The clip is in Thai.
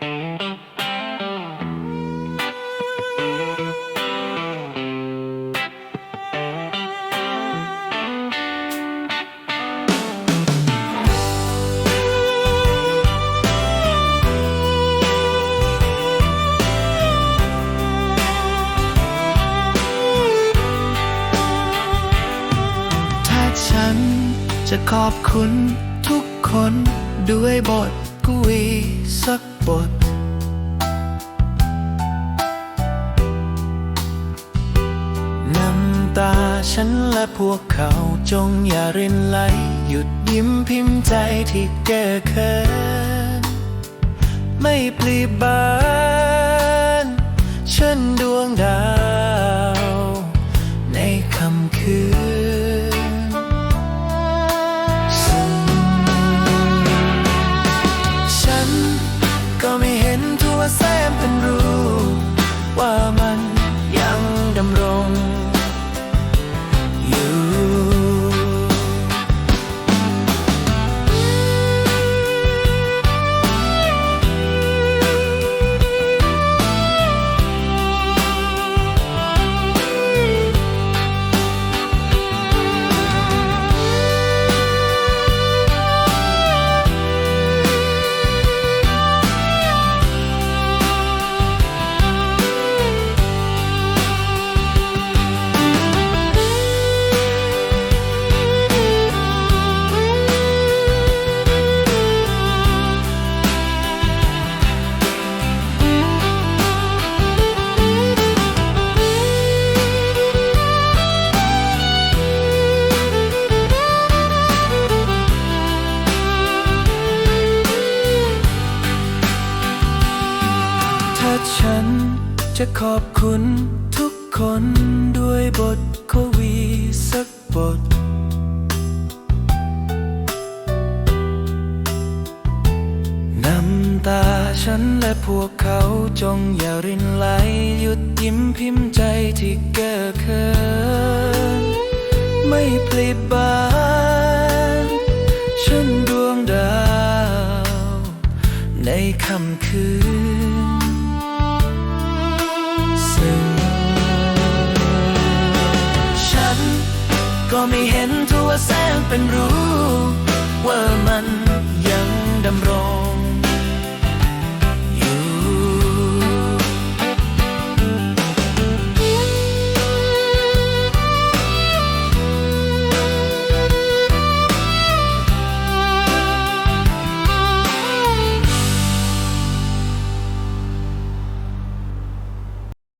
ถ้าฉันจะขอบคุณทุกคนด้วยบทกวีสัก บท น้ำตาฉันและพวกเขาจงอย่ารินไหล หยุดยิ้มพิมพ์ใจที่แก้เขินไม่ปลีบาน ฉันดวงดาว ถ้าฉันจะขอบคุณทุกคนด้วยบทกวีสักบท น้ำตาฉันและพวกเขาจงอย่ารินไหลหยุดยิ้มพิมพ์ใจที่เก้อเขินไม่ปลีบานเช่นดวงดาว ในค่ำคืน ก็ไม่เห็นทั่วแสงเป็นรู้ว่ามัน